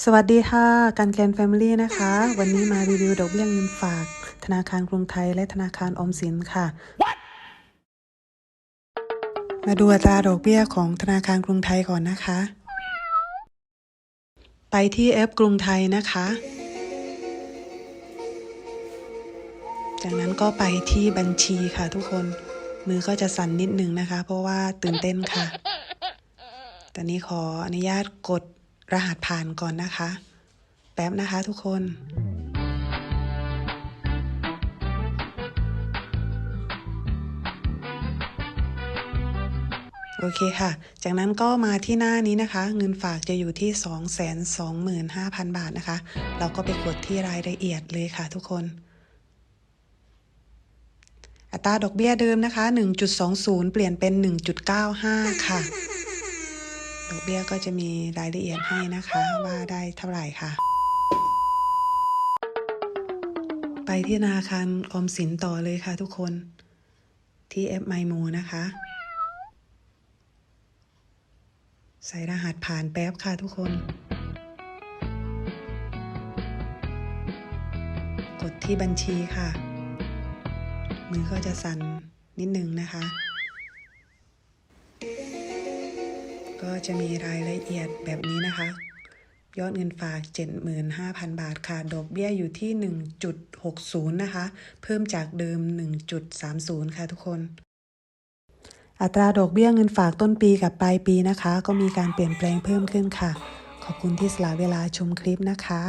สวัสดีค่ะ การแกลนแฟมิลี่นะคะ วันนี้มารีวิวดอกเบี้ยเงินฝาก ธนาคารกรุงไทยและธนาคารออมสินค่ะมาดูอัตราดอกเบี้ยของธนาคารกรุงไทยก่อนนะคะ ไปที่แอปกรุงไทยนะคะ จากนั้นก็ไปที่บัญชีค่ะทุกคน มือก็จะสั่นนิดนึงนะคะ เพราะว่าตื่นเต้นค่ะ ตอนนี้ขออนุญาตกด รหัสผ่านก่อนนะคะ แป๊บนะคะทุกคนโอเคค่ะ จากนั้นก็มาที่หน้านี้นะคะ เงินฝากจะอยู่ที่ 225,000 บาทนะคะ เราก็ไปกดที่รายละเอียดเลยค่ะทุกคน อัตราดอกเบี้ยเดิมนะคะ 1.20 เปลี่ยนเป็น 1.95 ค่ะ ดอกเบี้ยก็จะมีรายละเอียดให้นะคะว่าได้เท่าไหร่ค่ะ ไปที่ธนาคารออมสินต่อเลยค่ะทุกคนที่แอป MyMo นะคะ ใส่รหัสผ่านแป๊บค่ะทุกคน กดที่บัญชีค่ะ มือก็จะสั่นนิดนึงนะคะ จะมีรายละเอียดแบบนี้นะคะ ยอดเงินฝาก 75,000 บาทค่ะ ดอกเบี้ยอยู่ที่ 1.60 นะคะ เพิ่มจากเดิม 1.30 ค่ะทุกคน อัตราดอกเบี้ยเงินฝากต้นปีกับปลายปีนะคะ ก็มีการเปลี่ยนแปลงเพิ่มขึ้นค่ะ ขอบคุณที่สละเวลาชมคลิปนะคะ